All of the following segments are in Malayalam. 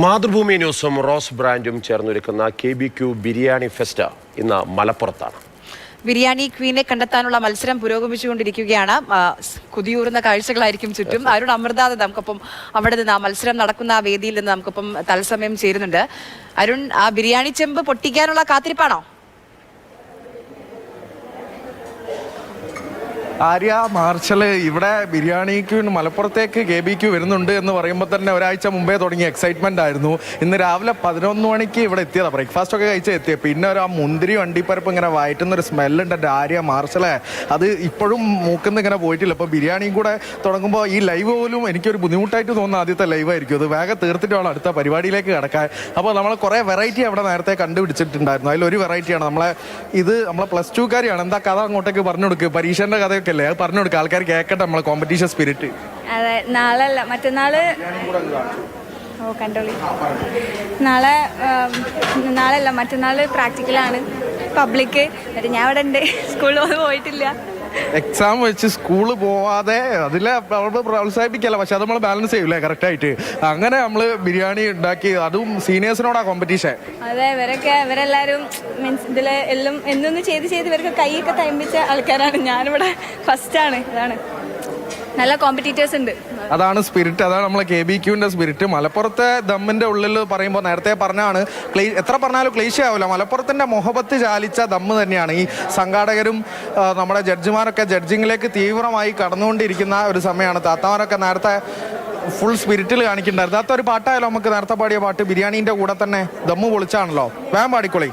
മാതൃഭൂമി ന്യൂസും റോസ് ബ്രാൻഡും ചേർന്നൊരുക്കുന്ന K B Q biryani fest ഇന്ന് മലപ്പുറത്താണ്. ബിരിയാണി ക്വീനെ കണ്ടെത്താനുള്ള മത്സരം പുരോഗമിച്ചുകൊണ്ടിരിക്കുകയാണ്. കുതിയൂറുന്ന കാഴ്ചകളായിരിക്കും ചുറ്റും. അരുൺ അമൃതാദ നമുക്കൊപ്പം അവിടെ നിന്ന് ആ മത്സരം നടക്കുന്ന വേദിയിൽ നിന്ന് നമുക്കൊപ്പം തത്സമയം ചേരുന്നുണ്ട്. അരുൺ ആ ബിരിയാണി ചെമ്പ് പൊട്ടിക്കാനുള്ള കാത്തിരിപ്പാണോ? ആര്യ മാർഷൽ ഇവിടെ ബിരിയാണിക്ക് മലപ്പുറത്തേക്ക് കെ ബി ക്യു വരുന്നുണ്ട് എന്ന് പറയുമ്പോൾ തന്നെ ഒരാഴ്ച മുമ്പേ തുടങ്ങിയ എക്സൈറ്റ്മെന്റ് ആയിരുന്നു. ഇന്ന് രാവിലെ പതിനൊന്ന് മണിക്ക് ഇവിടെ എത്തിയതാണ് ബ്രേക്ക്ഫാസ്റ്റ് ഒക്കെ കഴിച്ച് എത്തിയത് പിന്നെ ഒരു ആ മുന്തിരി വണ്ടിപ്പരപ്പ് ഇങ്ങനെ വയറ്റുന്ന ഒരു സ്മെല്ലുണ്ട് എന്റെ ആര്യ മാർഷലെ അത് ഇപ്പോഴും മൂക്കുന്ന ഇങ്ങനെ പോയിട്ടില്ല. അപ്പോൾ ബിരിയാണിയും കൂടെ തുടങ്ങുമ്പോൾ ഈ ലൈവ് പോലും എനിക്കൊരു ബുദ്ധിമുട്ടായിട്ട് തോന്നുന്ന ആദ്യത്തെ ലൈവ് ആയിരിക്കും. അത് വേഗം തീർത്തിട്ട് വേണം അടുത്ത പരിപാടിയിലേക്ക് കിടക്കാൻ. അപ്പോൾ നമ്മൾ കുറേ വെറൈറ്റി അവിടെ നേരത്തെ കണ്ടുപിടിച്ചിട്ടുണ്ടായിരുന്നു. അതിലൊരു വെറൈറ്റിയാണ് നമ്മളെ ഇത് നമ്മളെ പ്ലസ് ടു കാരിയാണ്. എന്താ കഥ അങ്ങോട്ടേക്ക് പറഞ്ഞു കൊടുക്കുക പരീക്ഷേന്റെ കഥയൊക്കെ അല്ലേ അത് പറഞ്ഞു കൊടുക്കുക ആൾക്കാർ കേൾക്കട്ടെ നമ്മളെ കോമ്പറ്റീഷൻ സ്പിരിറ്റ് അതെ നാളല്ല. മറ്റന്നാൾ ഓ കണ്ടോളി. നാളെ നാളല്ല മറ്റന്നാൾ പ്രാക്ടിക്കലാണ് പബ്ലിക് എന്നിട്ട് ഞാൻ ഇവിടെ ഉണ്ട് സ്കൂളിൽ പോയിട്ടില്ല. എക്സാം വെച്ച് സ്കൂൾ പോവാതെ അതിലെ നമ്മൾ പ്രോത്സാഹിപ്പിക്കല്ല പക്ഷെ അത് നമ്മൾ ബാലൻസ് ചെയ്യൂലേ കറക്റ്റ് ആയിട്ട്. അങ്ങനെ നമ്മൾ ബിരിയാണി ഉണ്ടാക്കി അതും സീനിയേഴ്സിനോടാ കോമ്പറ്റീഷൻ അതെ ഇവരൊക്കെ ഇവരെല്ലാരും മീൻസ് ഇതിലെ എല്ലാം എന്നൊന്ന് ചെയ്ത് ചെയ്ത് ഇവർക്ക് കൈയൊക്കെ തയ്പ്പിച്ച ആൾക്കാരാണ്. ഞാനിവിടെ ആണ് അതാണ് നല്ല കോമ്പറ്റീറ്റേഴ്സ് ഉണ്ട്. അതാണ് സ്പിരിറ്റ് അതാണ് നമ്മളെ കെ ബി ക്യൂവിന്റെ സ്പിരിറ്റ് മലപ്പുറത്തെ ദമ്മിന്റെ ഉള്ളിൽ പറയുമ്പോൾ നേരത്തെ പറഞ്ഞാണ് എത്ര പറഞ്ഞാലും ക്ലേശ ആവില്ല മലപ്പുറത്തിന്റെ മുഹബത്ത് ചാലിച്ച ദമ്മ് തന്നെയാണ്. ഈ സംഘാടകരും നമ്മുടെ ജഡ്ജിമാരൊക്കെ ജഡ്ജിങ്ങിലേക്ക് തീവ്രമായി കടന്നുകൊണ്ടിരിക്കുന്ന ഒരു സമയമാണ്. താത്താമാരൊക്കെ നേരത്തെ ഫുൾ സ്പിരിറ്റിൽ കാണിക്കുന്നുണ്ടായിരുന്നു. അത്ത ഒരു പാട്ടായാലോ? നമുക്ക് നേരത്തെ പാടിയ പാട്ട് ബിരിയാണിന്റെ കൂടെ തന്നെ ദമ്മ് പൊളിച്ചാണല്ലോ. വേം പാടിക്കൊളി.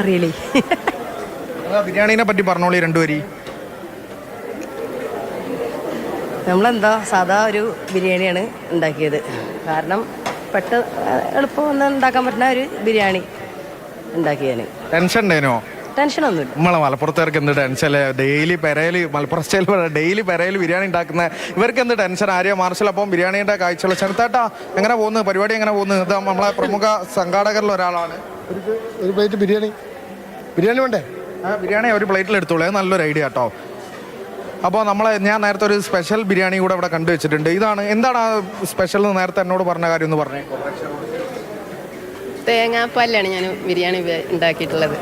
അറിയില്ലേ ബിരിയാണീനെ പറ്റി പറഞ്ഞോളി രണ്ടുപേരി. നമ്മളെന്താ സാധാ ഒരു ബിരിയാണിയാണ് ഉണ്ടാക്കിയത്. കാരണം പെട്ടെന്ന് എളുപ്പം ഒന്ന് ഉണ്ടാക്കാൻ പറ്റുന്ന ഒരു ബിരിയാണി ഉണ്ടാക്കിയാണ് ടെൻഷൻ ഉണ്ടേനോ? ടെൻഷനൊന്നുമില്ല. നമ്മളെ മലപ്പുറത്തുകാർക്ക് എന്ത് ടെൻഷൻ ഡെയിലി പെരയിൽ മലപ്പുറം സ്റ്റൈൽ ഡെയിലി പെരയിൽ ബിരിയാണി ഉണ്ടാക്കുന്ന ഇവർക്ക് എന്ത് ടെൻഷൻ? ആര്യ മാർഷൽ അപ്പം ബിരിയാണിയുടെ കാഴ്ചകൾ ചെറുത്താട്ടാ എങ്ങനെ പോകുന്നു പരിപാടി എങ്ങനെ പോകുന്നു ഇത് നമ്മളെ പ്രമുഖ സംഘാടകരിൽ ഒരാളാണ് ഒരു പ്ലേറ്റ് ബിരിയാണി. ബിരിയാണി വേണ്ടേ? ബിരിയാണി ഒരു പ്ലേറ്റിൽ എടുത്തോളൂ. അത് നല്ലൊരു ഐഡിയ കേട്ടോ. അപ്പോൾ നമ്മൾ ഞാൻ നേരത്തെ ഒരു സ്പെഷ്യൽ ബിരിയാണി കൂടെ ഇവിടെ കണ്ടു വെച്ചിട്ടുണ്ട്. ഇതാണ് എന്താണ് ആ സ്പെഷ്യൽ എന്ന് നേരത്തെ എന്നോട് പറഞ്ഞ കാര്യം എന്ന് പറഞ്ഞേ. തേങ്ങാപ്പാലാണ് ഞാൻ ബിരിയാണി ഉണ്ടാക്കിയിട്ടുള്ളത്.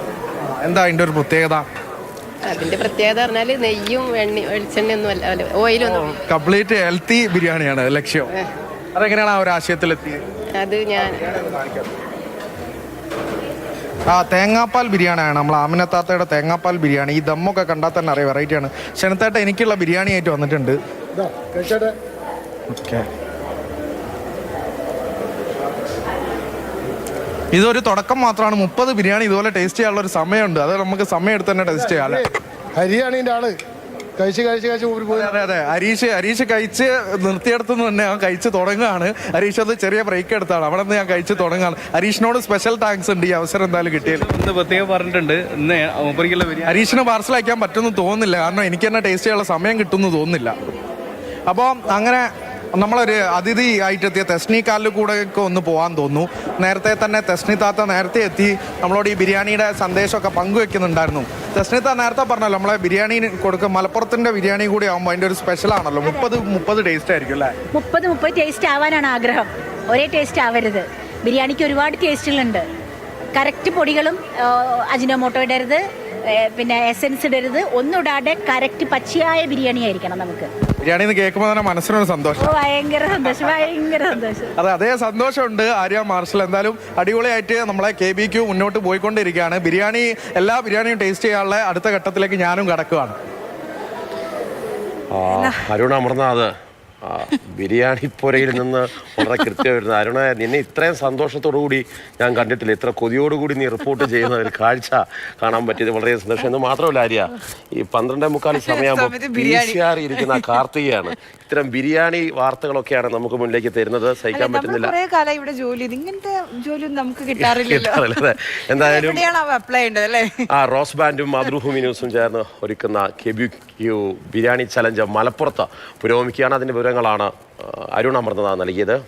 എന്താ അതിന്റെ ഒരു പ്രത്യേകത? അതിന്റെ പ്രത്യേകത പറഞ്ഞാൽ നെയ്യും എണ്ണ വെളിച്ചെണ്ണയൊന്നും അല്ല അല്ല ഓയിലൊന്നും. കംപ്ലീറ്റ് ഹെൽത്തി ബിരിയാണിയാണ് ലക്ഷ്യം. അതെങ്ങനെയാണ് ആ ഒരു ആശയത്തിലെത്തിയത്? അത് ഞാൻ ആ തേങ്ങാപ്പാൽ ബിരിയാണിയാണ്. നമ്മൾ ആമിനത്താത്തയുടെ തേങ്ങാപ്പാൽ ബിരിയാണി. ഈ ദമ്മൊക്കെ കണ്ടാൽ തന്നെ അറിയാം. വെറൈറ്റിയാണ് ക്ഷണത്തേട്ട എനിക്കുള്ള ബിരിയാണി ആയിട്ട് വന്നിട്ടുണ്ട്. ഓക്കെ. ഇതൊരു തുടക്കം മാത്രമാണ്. മുപ്പത് ബിരിയാണി ഇതുപോലെ ടേസ്റ്റ് ചെയ്യാനുള്ള ഒരു സമയമുണ്ട്. അത് നമുക്ക് സമയം എടുത്ത് തന്നെ ടേസ്റ്റ് ചെയ്യാം അല്ലേ? ഹരിയാണ് ഇതിന്റെ ആൾ. കഴിച്ച് കഴിച്ച് കഴിച്ച് ഊരി പോയി. അതെ അതെ ഹരീഷ് ഹരീഷ് കഴിച്ച് നിർത്തിയെടുത്തുനിന്ന് തന്നെ ഞാൻ കഴിച്ച് തുടങ്ങുകയാണ്. ഹരീഷ് അത് ചെറിയ ബ്രേക്ക് എടുത്താണ്. അവിടെ നിന്ന് ഞാൻ കഴിച്ച് തുടങ്ങുകയാണ്. ഹരീഷിനോട് സ്പെഷ്യൽ താങ്ക്സ് ഉണ്ട് ഈ അവസരം എന്തായാലും കിട്ടിയത്. ഇന്ന് പ്രത്യേകം പറഞ്ഞിട്ടുണ്ട്. ഇന്ന് മൂപ്പരിക്കുള്ള ബിരിയാണി. ഹരീഷിന് പാർസൽ അയക്കാൻ പറ്റുമെന്ന് തോന്നുന്നില്ല. കാരണം എനിക്ക് തന്നെ ടേസ്റ്റ് ചെയ്യാനുള്ള സമയം കിട്ടുമെന്ന് തോന്നുന്നില്ല. അപ്പോൾ അങ്ങനെ നമ്മളൊരു അതിഥി ആയിട്ടെത്തിയ തെസ്നി കാലിൽ കൂടെ ഒക്കെ ഒന്ന് പോകാൻ തോന്നുന്നു. നേരത്തെ തന്നെ തെസ്നി താത്ത നേരത്തെ എത്തി. നമ്മളോട് ഈ ബിരിയാണിയുടെ സന്ദേശമൊക്കെ പങ്കുവെക്കുന്നുണ്ടായിരുന്നു. തെസ്നി താ നേരത്തെ പറഞ്ഞല്ലോ നമ്മളെ ബിരിയാണി കൊടുക്കും മലപ്പുറത്തിന്റെ ബിരിയാണി കൂടി ആകുമ്പോൾ അതിന്റെ ഒരു സ്പെഷ്യൽ ആണല്ലോ. മുപ്പത് മുപ്പത് ടേസ്റ്റ് ആയിരിക്കും അല്ലേ? മുപ്പത് മുപ്പത് ടേസ്റ്റ് ആവാനാണ് ആഗ്രഹം. ഒരേ ടേസ്റ്റ് ആവരുത്. ബിരിയാണിക്ക് ഒരുപാട് ടേസ്റ്റുകളുണ്ട് കറക്റ്റ് പൊടികളും അജിനോമോട്ടോ ഇടരുത്. ഏ, പിന്നെ എസെൻസ് ഇടരുത്. ഒന്നും ഇടാതെ കറക്റ്റ് പച്ചയായ ബിരിയാണി ആയിരിക്കണം നമുക്ക്. ബിരിയാണി എന്ന് കേൾക്കുമ്പോൾ തന്നെ മനസ്സിനൊരു സന്തോഷം. ഓ, ഭയങ്കര സന്തോഷം ഭയങ്കര സന്തോഷം. അതെ അതേ സന്തോഷമുണ്ട് ആര്യ മാർഷൽ. എന്തായാലും അടിപൊളിയായിട്ട് നമ്മളെ കെ ബി ക്യു മുന്നോട്ട് പോയിക്കൊണ്ടിരിക്കുകയാണ്. ബിരിയാണി എല്ലാ ബിരിയാണിയും ടേസ്റ്റ് ചെയ്യാനുള്ള അടുത്ത ഘട്ടത്തിലേക്ക് ഞാനും കടക്കുകയാണ് ആ, അരുൺ അമർനാഥ്. ആ, ബിരിയാണി പുരയിൽ നിന്ന് വളരെ കൃത്യമായിരുന്നു അരുണ നിന്നെ ഇത്രയും സന്തോഷത്തോടു കൂടി ഞാൻ കണ്ടിട്ടില്ല. ഇത്ര കൊതിയോടുകൂടി നീ റിപ്പോർട്ട് ചെയ്യുന്ന ഒരു കാഴ്ച കാണാൻ പറ്റിയത് വളരെ സന്തോഷം. എന്ന് മാത്രമല്ല ആര്യ ഈ പന്ത്രണ്ടേ മുക്കാൽ സമയമാകുമ്പോൾ. ഇരിക്കുന്ന കാർത്തികയാണ്. ഇത്തരം ബിരിയാണി വാർത്തകളൊക്കെയാണ് നമുക്ക് മുന്നിലേക്ക് തരുന്നത്. സഹിക്കാൻ പറ്റുന്നില്ല. കുറേ കാലം ഇവിടെ ജോലി ചെയ്ത്. ഇങ്ങനത്തെ ജോലിയൊന്നും നമുക്ക് കിട്ടാറില്ല. എന്തായാലും അപ്ലൈ അല്ലേ? ആ റോസ് ബാൻഡും മാതൃഭൂമി ന്യൂസും ചേർന്ന് ഒരുക്കുന്ന കെബിക്യു ബിരിയാണി ചലഞ്ച് മലപ്പുറത്ത് പുരോഗമിക്കുകയാണ്. അതിന്റെ വിവരങ്ങളാണ് അരുൺ അമൃതനാഥ് നൽകിയത്.